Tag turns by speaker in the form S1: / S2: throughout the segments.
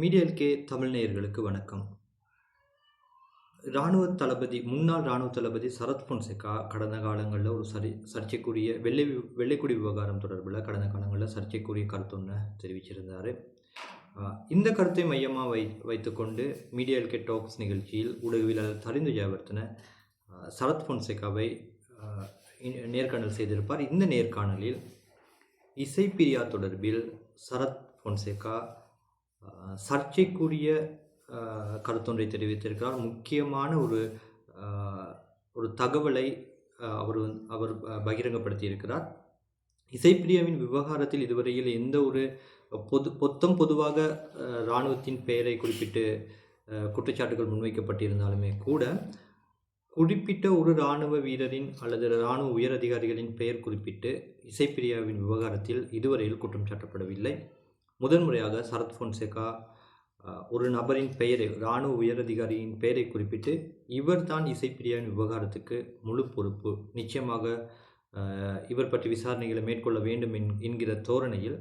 S1: Medial K Tamil நேயர்களுக்கு வணக்கம். இராணுவ தளபதி முன்னாள் இராணுவ தளபதி சரத் பொன்சேகா கடந்த காலங்களில் ஒரு சரி சர்ச்சைக்குரிய வெள்ளை வெள்ளைக்குடி விவகாரம் தொடர்பில் கடந்த காலங்களில் சர்ச்சைக்குரிய கருத்தொன்று தெரிவிச்சிருந்தார். இந்த கருத்தை மையமாக வை வைத்துக்கொண்டு மீடியல் கே டாக்ஸ் நிகழ்ச்சியில் ஊடகவியலாளர் தரிந்து ஜெயவர்த்தன சரத் பொன்சேகாவை நேர்காணல் செய்திருப்பார். இந்த நேர்காணலில் இசைப்பிரியா தொடர்பில் சரத் பொன்சேகா சர்ச்சைக்குரிய கருத்தொன்றை தெரிவித்திருக்கிறார். முக்கியமான ஒரு ஒரு தகவலை அவர் வந்து- அவர் பகிரங்கப்படுத்தியிருக்கிறார். இசைப்பிரியாவின் விவகாரத்தில் இதுவரையில் எந்த ஒரு பொது பொத்தம் பொதுவாக இராணுவத்தின் பெயரை குறிப்பிட்டு குற்றச்சாட்டுகள் முன்வைக்கப்பட்டிருந்தாலுமே கூட குறிப்பிட்ட ஒரு இராணுவ வீரரின் அல்லது இராணுவ உயர் அதிகாரிகளின் பெயர் குறிப்பிட்டு இசைப்பிரியாவின் விவகாரத்தில் இதுவரையில் குற்றம் சாட்டப்படவில்லை. முதன்முறையாக சரத் பொன்சேகா ஒரு நபரின் பெயரை இராணுவ உயரதிகாரியின் பெயரை குறிப்பிட்டு இவர்தான் இசைப்பிரியாவின் விவகாரத்துக்கு முழு பொறுப்பு. நிச்சயமாக இவர் பற்றி விசாரணைகளை மேற்கொள்ள வேண்டும் என்கிற தோரணையில்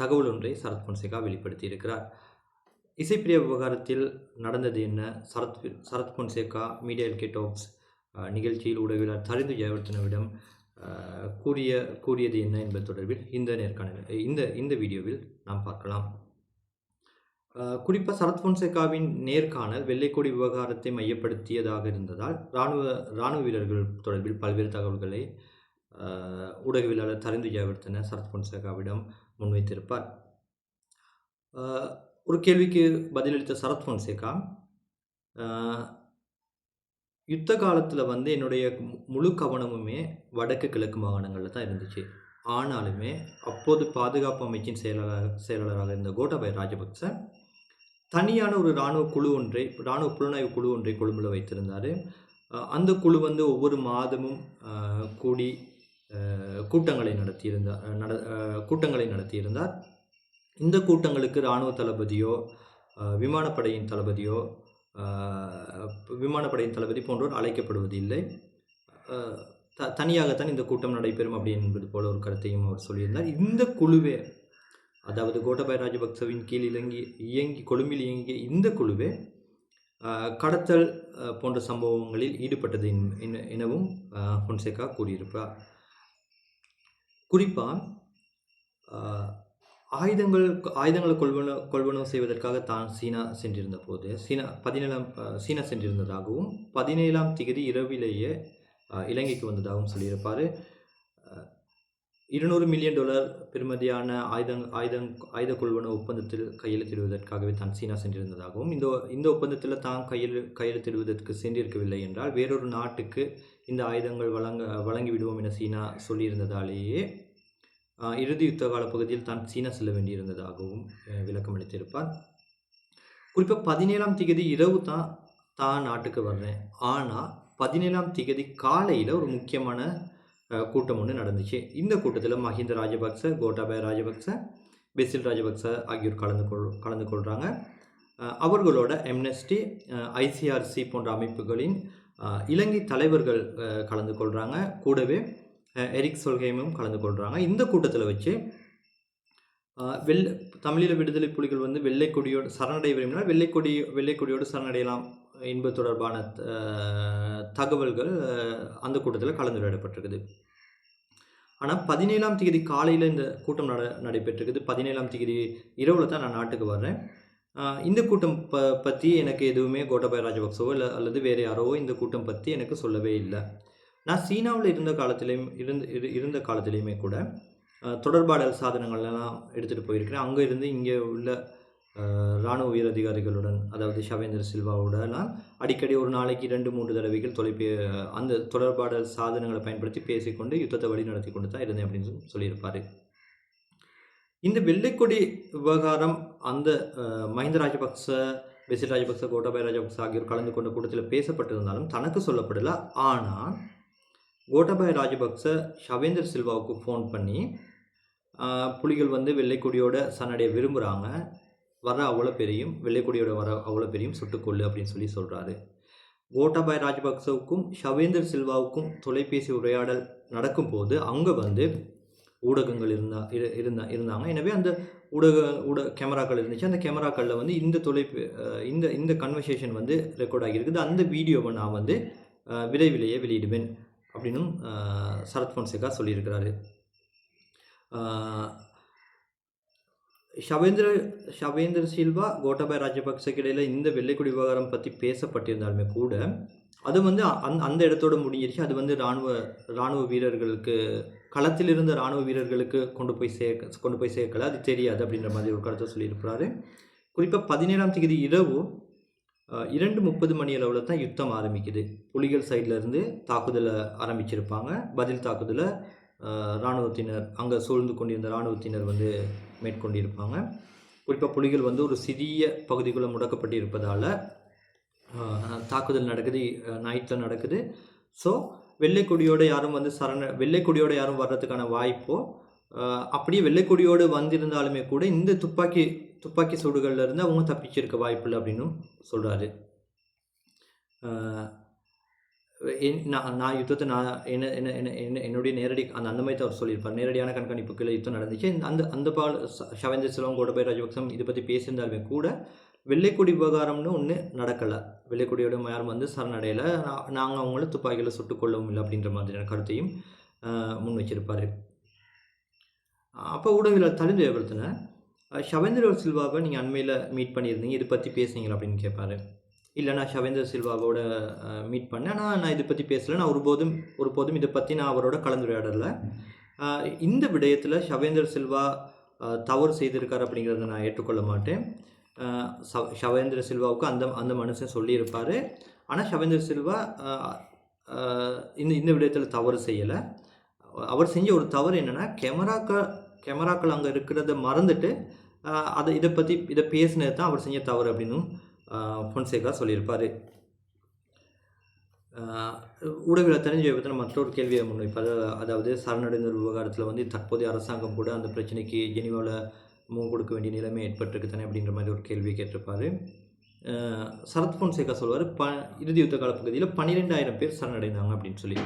S1: தகவல் ஒன்றை சரத் பொன்சேகா வெளிப்படுத்தியிருக்கிறார். இசைப்பிரியா விவகாரத்தில் நடந்தது என்ன? சரத் சரத் பொன்சேகா மீடியா கேட் ஆஃப்ஸ் நிகழ்ச்சியில் உடவிலார் தரிந்து ஜெயவர்த்தனவிடம் கூறிய கூறியது என்ன என்பது தொடர்பில் இந்த நேர்காணல் இந்த இந்த வீடியோவில் நாம் பார்க்கலாம். குறிப்பாக சரத் பொன்சேகாவின் நேர்காணல் வெள்ளைக்கொடி விவகாரத்தை மையப்படுத்தியதாக இருந்ததால் இராணுவ இராணுவ வீரர்கள் தொடர்பில் பல்வேறு தகவல்களை ஊடகவியலாளர் தரிந்து ஜெயவர்த்தன சரத் பொன்சேகாவிடம் முன்வைத்திருப்பார். ஒரு கேள்விக்கு பதிலளித்த சரத் பொன்சேகா யுத்த காலத்தில் வந்து என்னுடைய மு- முழு கவனமுமே வடக்கு கிழக்கு மாகாணங்களில் தான் இருந்துச்சு. ஆனாலுமே அப்போது பாதுகாப்பு அமைச்சின் செயலாளர் செயலாளராக இருந்த கோட்டாபய ராஜபக்ச தனியான ஒரு இராணுவ குழு ஒன்றை இராணுவ புலனாய்வு குழு ஒன்றை கொழும்பில் வைத்திருந்தார். அந்த குழு வந்து ஒவ்வொரு மாதமும் கூடி கூட்டங்களை நடத்தியிருந்தார் நட கூட்டங்களை நடத்தியிருந்தார். இந்த கூட்டங்களுக்கு இராணுவ தளபதியோ விமானப்படையின் தளபதியோ விமானப்படையின் தளபதி போன்றோர் அழைக்கப்படுவதில்லை. இல்லை த தனியாகத்தான் இந்த கூட்டம் நடைபெறும் அப்படி என்பது போல ஒரு கருத்தையும் அவர் சொல்லியிருந்தார். இந்த குழுவே அதாவது கோட்டபாய ராஜபக்சவின் கீழ் இலங்கி இயங்கி கொழும்பில் இயங்கிய இந்த குழுவே கடத்தல் போன்ற சம்பவங்களில் ஈடுபட்டது எனவும் ஹொன்சேகா பொன்சேகா கூறியிருப்பார் குறிப்பாக ஆயுதங்கள் ஆயுதங்களை கொள்வன கொள்வனவு செய்வதற்காக தான் சீனா சென்றிருந்த போது சீனா பதினேழாம் சீனா சென்றிருந்ததாகவும் பதினேழாம் திகதி இரவிலேயே இலங்கைக்கு வந்ததாகவும் சொல்லியிருப்பார். இருநூறு மில்லியன் டாலர் பெறுமதியான ஆயுதங் ஆயுதங் ஆயுத கொள்வன ஒப்பந்தத்தில் கையெழுத்திடுவதற்காகவே தான் சீனா சென்றிருந்ததாகவும் இந்த இந்த ஒப்பந்தத்தில் தான் கையெழு கையெழுத்திடுவதற்கு சென்றிருக்கவில்லை என்றால் வேறொரு நாட்டுக்கு இந்த ஆயுதங்கள் வழங்க வழங்கிவிடுவோம் என சீனா சொல்லியிருந்ததாலேயே இறுதி யுத்த கால பகுதியில் தான் சீனா செல்ல வேண்டியிருந்ததாகவும் விளக்கம் அளித்திருப்பார். குறிப்பாக பதினேழாம் திகதி இரவு தான் தான் நாட்டுக்கு வர்றேன். ஆனால் பதினேழாம் திகதி காலையில் ஒரு முக்கியமான கூட்டம் ஒன்று நடந்துச்சு. இந்த கூட்டத்தில் மஹிந்த ராஜபக்ச கோட்டாபய ராஜபக்ச பெசில் ராஜபக்ச ஆகியோர் கலந்து கொள் கலந்து கொள்கிறாங்க அவர்களோட எம்னெஸ்டி ஐசிஆர்சி போன்ற அமைப்புகளின் இலங்கை தலைவர்கள் கலந்து கொள்கிறாங்க கூடவே எரிக் சொல்கேமும் கலந்து கொள்கிறாங்க இந்த கூட்டத்தில் வச்சு அஹ், வெள்ளை தமிழீழ விடுதலை புலிகள் வந்து வெள்ளை கொடியோடு சரணடைய விரும்பினால் வெள்ளை கொடி வெள்ளை கொடியோடு சரணடையலாம் என்பது தொடர்பான தகவல்கள் அந்த கூட்டத்தில் கலந்துரையாடப்பட்டிருக்குது. ஆனால் பதினேழாம் தேதி காலையில் இந்த கூட்டம் நட நடைபெற்றிருக்குது. பதினேழாம் தேதி இரவில் தான் நான் நாட்டுக்கு வர்றேன். இந்த கூட்டம் ப பற்றி எனக்கு எதுவுமே கோட்டபாய ராஜபக்சவோ இல்லை அல்லது வேறு யாரோ இந்த கூட்டம் பற்றி எனக்கு சொல்லவே இல்லை. நான் சீனாவில் இருந்த காலத்திலையும் இருந்து இரு- இருந்த காலத்திலையுமே கூட தொடர்பாடல் சாதனங்கள்லாம் எடுத்துகிட்டு போயிருக்கிறேன். அங்கே இருந்து இங்கே உள்ள இராணுவ உயர் அதிகாரிகளுடன் அதாவது ஷவேந்திர சில்வாவுடலாம் அடிக்கடி ஒரு நாளைக்கு ரெண்டு மூன்று தடவைகள் தொலைபே அந்த தொடர்பாடல் சாதனங்களை பயன்படுத்தி பேசிக்கொண்டு யுத்தத்தை வழி நடத்தி கொண்டு தான் இருந்தேன் அப்படின்னு சொல்லி- இந்த வெள்ளைக்கொடி விவகாரம் அந்த மஹிந்த ராஜபக்ச பெசில் ராஜபக்ச கோட்டாபாய் ராஜபக்ச ஆகியோர் கலந்து கொண்ட கூட்டத்தில் பேசப்பட்டிருந்தாலும் தனக்கு சொல்லப்படலை. ஆனால் கோட்டபாய ராஜபக்ச ஷவேந்தர் சில்வாவுக்கு ஃபோன் பண்ணி புலிகள் வந்து வெள்ளைக்கொடியோட சரணடைய விரும்புகிறாங்க வர அவ்வளோ பெரியும் வெள்ளைக்கொடியோட வர அவ்வளோ பெரியும் சுட்டுக்கொள்ளு அப்படின்னு சொல்லி சொல்கிறாரு கோட்டாபாய் ராஜபக்சவுக்கும் ஷவேந்தர் சில்வாவுக்கும் தொலைபேசி உரையாடல் நடக்கும்போது அங்கே வந்து ஊடகங்கள் இருந்தா இரு இருந்தா இருந்தாங்க. எனவே அந்த ஊடக ஊடக கேமராக்கள் இருந்துச்சு. அந்த கேமராக்களில் வந்து இந்த தொலைப்பு இந்த இந்த கன்வர்சேஷன் வந்து ரெக்கார்ட் ஆகியிருக்குது. அந்த வீடியோவை நான் வந்து விரைவிலேயே வெளியிடுவேன். அப்படின்னும் சரத் பொன்சேகா சொல்லியிருக்கிறாரு. ஷவேந்திர ஷவேந்திர சில்வா கோட்டபாய் ராஜபக்சக்கு இடையில் இந்த வெள்ளைக்குடி விவகாரம் பற்றி பேசப்பட்டிருந்தாலுமே கூட அது வந்து அந் அந்த இடத்தோட முடிஞ்சிருச்சு. அது வந்து இராணுவ இராணுவ வீரர்களுக்கு களத்தில் இருந்த இராணுவ வீரர்களுக்கு கொண்டு போய் சேர்க்க கொண்டு போய் சேர்க்கல. அது தெரியாது அப்படின்ற மாதிரி ஒரு கருத்தை சொல்லியிருக்கிறாரு. குறிப்பாக பதினேழாம் தேதி இரவு இரண்டு முப்பது மணி அளவில் தான் யுத்தம் ஆரம்பிக்குது. புலிகள் சைட்லேருந்து தாக்குதலை ஆரம்பிச்சிருப்பாங்க. பதில் தாக்குதலை இராணுவத்தினர் அங்கே சூழ்ந்து கொண்டிருந்த இராணுவத்தினர் வந்து மேற்கொண்டிருப்பாங்க. குறிப்பாக புலிகள் வந்து ஒரு சிறிய பகுதிக்குள்ளே முடக்கப்பட்டு இருப்பதால் தாக்குதல் நடக்குது நைட்டில் நடக்குது. ஸோ வெள்ளைக்கொடியோடு யாரும் வந்து சரண வெள்ளைக்கொடியோடு யாரும் வர்றதுக்கான வாய்ப்போ அப்படியே வெள்ளைக்கொடியோடு வந்திருந்தாலுமே கூட இந்த துப்பாக்கி துப்பாக்கி சூடுகளில் இருந்து அவங்க தப்பிச்சிருக்க வாய்ப்பில்லை அப்படின்னும் சொல்கிறாரு நான் நான் யுத்தத்தை நான் என்ன என்ன என்ன என்ன என்னுடைய நேரடி அந்த அந்த மாதிரி தான் அவர் சொல்லியிருப்பார். நேரடியான கண்காணிப்புக்குள்ள யுத்தம் நடந்துச்சு. அந்த அந்த பால் ச- ஷவேந்திர சிலம் கோடபாய் ராஜபக்சம் இதை பற்றி பேசியிருந்தாலுமே கூட வெள்ளைக்கொடி விவகாரம்னு ஒன்று நடக்கலை. வெள்ளைக்கொடியோட யாரும் வந்து சரணடையலை. நாங்கள் அவங்கள துப்பாக்கியில் சுட்டுக் கொள்ளவும் இல்லை அப்படின்ற மாதிரியான கருத்தையும் முன் வச்சிருப்பார். அப்போ ஊடகங்களை தலிந்து ஏற்படுத்தின ஷவேந்திர சில்வாவை நீங்கள் அண்மையில் மீட் பண்ணியிருந்தீங்க. இதை பற்றி பேசுனீங்களா அப்படின்னு கேட்பாரு இல்லை நான் ஷவேந்திர சில்வாவோட மீட் பண்ணேன். ஆனால் நான் இதை பற்றி பேசலை. நான் ஒருபோதும் ஒருபோதும் இதை பற்றி நான் அவரோட கலந்துரையாடலை. இந்த விடயத்தில் ஷவேந்திர சில்வா தவறு செய்திருக்கார் அப்படிங்கிறத நான் ஏற்றுக்கொள்ள மாட்டேன். ஷவேந்திர சில்வாவுக்கு அந்த அந்த மனுஷன் சொல்லியிருப்பார். ஆனால் ஷவேந்திர சில்வா இந்த இந்த விடயத்தில் தவறு செய்யலை. அவர் செஞ்ச ஒரு தவறு என்னென்னா கேமராக்கள் கேமராக்கள் அங்கே இருக்கிறத மறந்துட்டு அதை இதை பற்றி இதை பேசினது தான் அவர் செஞ்ச தவறு அப்படின்னும் பொன்சேகா சொல்லியிருப்பார். ஊடகத்தில் தெரிஞ்ச விபத்தில் மற்றொரு கேள்வியை முன்வைப்பார். அதாவது சரணடைந்த விவகாரத்தில் வந்து தற்போதைய அரசாங்கம் கூட அந்த பிரச்சனைக்கு ஜெனிவாவில் முகம் கொடுக்க வேண்டிய நிலைமை ஏற்பட்டிருக்கு தானே அப்படின்ற மாதிரி ஒரு கேள்வி கேட்டிருப்பார். சரத் பொன்சேகா சொல்வார் ப இறுதி யுத்த காலப்பகுதியில் பன்னிரெண்டாயிரம் பேர் சரணடைந்தாங்க அப்படின்னு சொல்லி.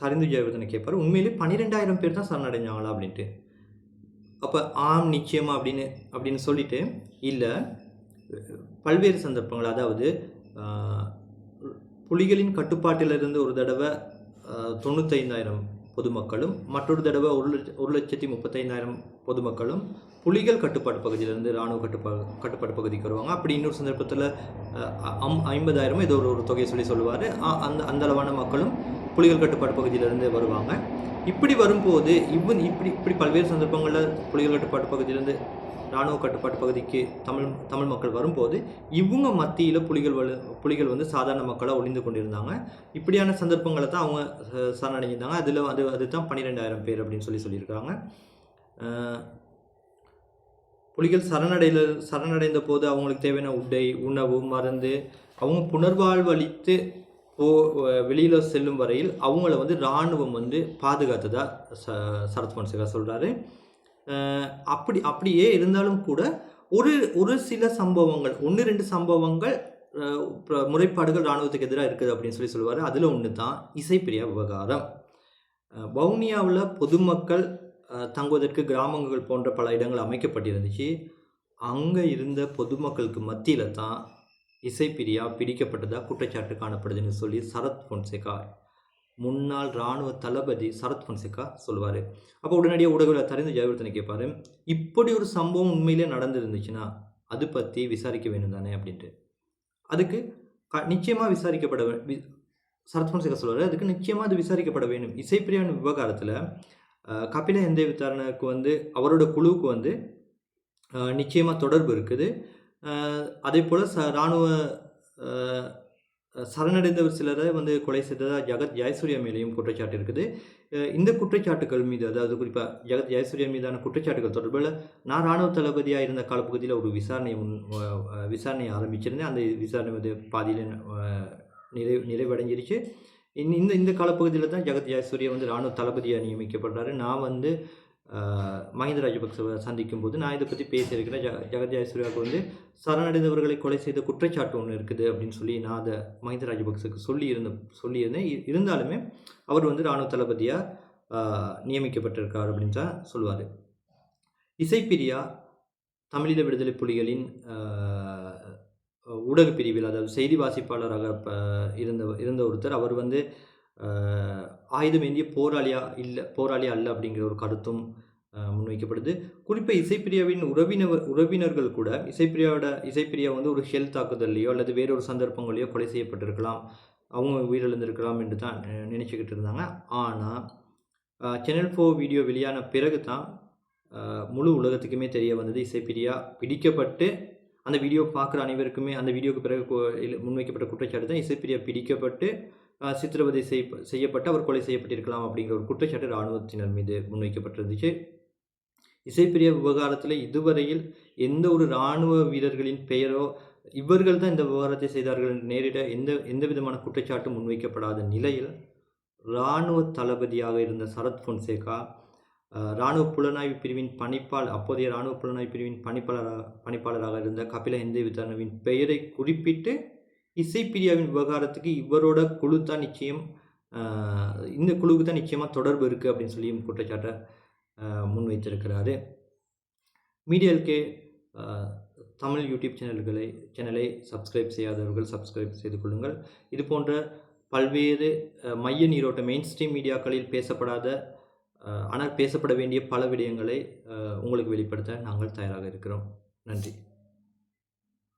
S1: தரிந்து ஜெயவர்தனை கேட்பார் உண்மையிலே பன்னிரெண்டாயிரம் பேர் தான் சரணடைஞ்சாங்களா அப்படின்ட்டு. அப்போ ஆம் நிச்சயமாக அப்படின்னு அப்படின்னு சொல்லிட்டு இல்லை பல்வேறு சந்தர்ப்பங்கள் அதாவது புலிகளின் கட்டுப்பாட்டிலிருந்து ஒரு தடவை தொண்ணூத்தைந்தாயிரம் பொதுமக்களும் மற்றொரு தடவை ஒரு லட்ச ஒரு லட்சத்தி முப்பத்தைந்தாயிரம் பொதுமக்களும் புலிகள் கட்டுப்பாட்டு பகுதியிலேருந்து இராணுவ கட்டுப்பா கட்டுப்பாட்டு பகுதிக்கு வருவாங்க. அப்படி இன்னொரு சந்தர்ப்பத்தில் அம் ஐம்பதாயிரம் ஏதோ ஒரு ஒரு தொகையை சொல்லி சொல்லுவார். அந்த அந்த அளவான மக்களும் புலிகள் கட்டுப்பாட்டு பகுதியிலேருந்து வருவாங்க. இப்படி வரும்போது இவன் இப்படி இப்படி பல்வேறு சந்தர்ப்பங்களில் புலிகள் கட்டுப்பாட்டு பகுதியிலேருந்து இராணுவ கட்டுப்பாட்டு பகுதிக்கு தமிழ் தமிழ் மக்கள் வரும்போது இவங்க மத்தியில் புலிகள் வலு புலிகள் வந்து சாதாரண மக்களாக ஒளிந்து கொண்டிருந்தாங்க. இப்படியான சந்தர்ப்பங்களை தான் அவங்க சரணடைஞ்சிருந்தாங்க. அதில் அது அதுதான் பன்னிரெண்டாயிரம் பேர் அப்படின்னு சொல்லி சொல்லியிருக்காங்க. புலிகள் சரணடைல சரணடைந்த போது அவங்களுக்கு தேவையான உடை உணவு மருந்து அவங்க புனர்வாழ்வு அளித்து போ வெளியில் செல்லும் வரையில் அவங்கள வந்து இராணுவம் வந்து பாதுகாத்ததாக ச சரத் பொன்சேகா சொல்கிறாரு அப்படி அப்படியே இருந்தாலும் கூட ஒரு ஒரு சில சம்பவங்கள் ஒன்று ரெண்டு சம்பவங்கள் முறைப்பாடுகள் இராணுவத்துக்கு எதிராக இருக்குது அப்படின்னு சொல்லி சொல்லுவார். அதில் ஒன்று தான் இசைப்பிரியா விவகாரம். வவுனியாவில் பொதுமக்கள் தங்குவதற்கு கிராமங்கள் போன்ற பல இடங்கள் அமைக்கப்பட்டிருந்துச்சு. அங்கே இருந்த பொதுமக்களுக்கு மத்தியில் தான் இசைப்பிரியா பிடிக்கப்பட்டதாக குற்றச்சாட்டு காணப்படுதுன்னு சொல்லி சரத் பொன்சேகா முன்னாள் இராணுவ தளபதி சரத் பொன்சேகா சொல்லுவார் அப்போ உடனடியாக ஊடகத்தில் தெரிந்து ஜெயவர்த்தனை கேட்பார் இப்படி ஒரு சம்பவம் உண்மையிலே நடந்திருந்துச்சுன்னா அது பற்றி விசாரிக்க வேணும் தானே? அப்படின்ட்டு. அதுக்கு க நிச்சயமாக விசாரிக்கப்பட வி சரத் பொன்சேகா சொல்லுவார் அதுக்கு நிச்சயமாக அது விசாரிக்கப்பட வேண்டும். இசைப்பிரியான விவகாரத்தில் கபில எந்த விசாரணைக்கு வந்து அவரோட குழுவுக்கு வந்து நிச்சயமாக தொடர்பு இருக்குது. அதே போல் ச இராணுவ சரணடைந்த சரணடைந்தவர் சிலரை வந்து கொலை செய்ததாக ஜகத் ஜெயசூர்யா மேலேயும் குற்றச்சாட்டு இருக்குது. இந்த குற்றச்சாட்டுகள் மீது அதாவது குறிப்பாக ஜெகத் ஜெயசூர்யா மீதான குற்றச்சாட்டுகள் தொடர்பில் நான் இராணுவ தளபதியாக இருந்த காலப்பகுதியில் ஒரு விசாரணை முன் விசாரணையை ஆரம்பிச்சிருந்தேன். அந்த விசாரணை வந்து பாதியில் நிறை நிறைவு நிறைவடைஞ்சிருச்சு. இந்த இந்த இந்த காலப்பகுதியில் தான் ஜெகத் ஜெயசூர்யா வந்து இராணுவ தளபதியாக நியமிக்கப்படுறாரு. நான் வந்து மஹிந்த ராஜபக்சவை சந்திக்கும் போது நான் இதை பற்றி பேசியிருக்கிறேன். ஜ ஜெகத் ஜெயசூர்யாவுக்கு வந்து சரணடைந்தவர்களை கொலை செய்த குற்றச்சாட்டு ஒன்று இருக்குது அப்படின்னு சொல்லி நான் அதை மஹிந்த ராஜபக்சக்கு சொல்லி இருந்த சொல்லியிருந்தேன் இருந்தாலுமே அவர் வந்து இராணுவ தளபதியாக நியமிக்கப்பட்டிருக்கார் அப்படின்னு தான் சொல்லுவார். இசைப்பிரியா தமிழீழ விடுதலை புலிகளின் ஊடக பிரிவில் அதாவது செய்தி வாசிப்பாளராக இருந்த இருந்த ஒருத்தர். அவர் வந்து ஆயுதமேந்திய ஆயுதம் ஏந்திய போராளியா இல்லை போராளி அல்ல அப்படிங்கிற ஒரு கருத்தும் முன்வைக்கப்படுது. குறிப்பாக இசைப்பிரியாவின் உறவினர் உறவினர்கள் கூட இசைப்பிரியாவோட இசைப்பிரியா வந்து ஒரு ஹெல்த் தாக்குதல்லையோ அல்லது வேறொரு சந்தர்ப்பங்களையோ கொலை செய்யப்பட்டிருக்கலாம். அவங்க உயிரிழந்திருக்கலாம் என்று தான் நினச்சிக்கிட்டு இருந்தாங்க. ஆனால் சேனல் ஃபோ வீடியோ வெளியான பிறகு தான் முழு உலகத்துக்குமே தெரிய வந்தது இசைப்பிரியா பிடிக்கப்பட்டு அந்த வீடியோ பார்க்குற அனைவருக்குமே அந்த வீடியோக்கு பிறகு முன்வைக்கப்பட்ட குற்றச்சாட்டு தான் இசைப்பிரியா பிடிக்கப்பட்டு சித்திரவதை செய் செய்யப்பட்டு அவர் கொலை செய்யப்பட்டிருக்கலாம் அப்படிங்கிற ஒரு குற்றச்சாட்டு இராணுவத்தினர் மீது முன்வைக்கப்பட்டிருந்துச்சு. இசைப்பிரிய விவகாரத்தில் இதுவரையில் எந்த ஒரு இராணுவ வீரர்களின் பெயரோ இவர்கள் தான் இந்த விவகாரத்தை செய்தார்கள் என்று நேரிட எந்த எந்த விதமான குற்றச்சாட்டும் முன்வைக்கப்படாத நிலையில் இராணுவ தளபதியாக இருந்த சரத் பொன்சேகா இராணுவ புலனாய்வு பிரிவின் பணிப்பாள் அப்போதைய இராணுவ புலனாய்வு பிரிவின் பணிப்பாளராக பணிப்பாளராக இருந்த கபில இந்திய விதானவின் பெயரை குறிப்பிட்டு இசைப்பிரியாவின் விவகாரத்துக்கு இவரோட குழு தான் நிச்சயம் இந்த குழுவுக்கு தான் நிச்சயமாக தொடர்பு இருக்குது அப்படின்னு சொல்லியும் குற்றச்சாட்டை முன்வைத்திருக்கிறாரு. மீடியல்கே தமிழ் யூடியூப் சேனல்களை சேனலை சப்ஸ்கிரைப் செய்யாதவர்கள் சப்ஸ்கிரைப் செய்து கொள்ளுங்கள். இது போன்ற பல்வேறு மைய நீரோட்ட மெயின் ஸ்ட்ரீம் மீடியாக்களில் பேசப்படாத ஆனால் பேசப்பட வேண்டிய பல விடயங்களை உங்களுக்கு வெளிப்படுத்த நாங்கள் தயாராக இருக்கிறோம். நன்றி.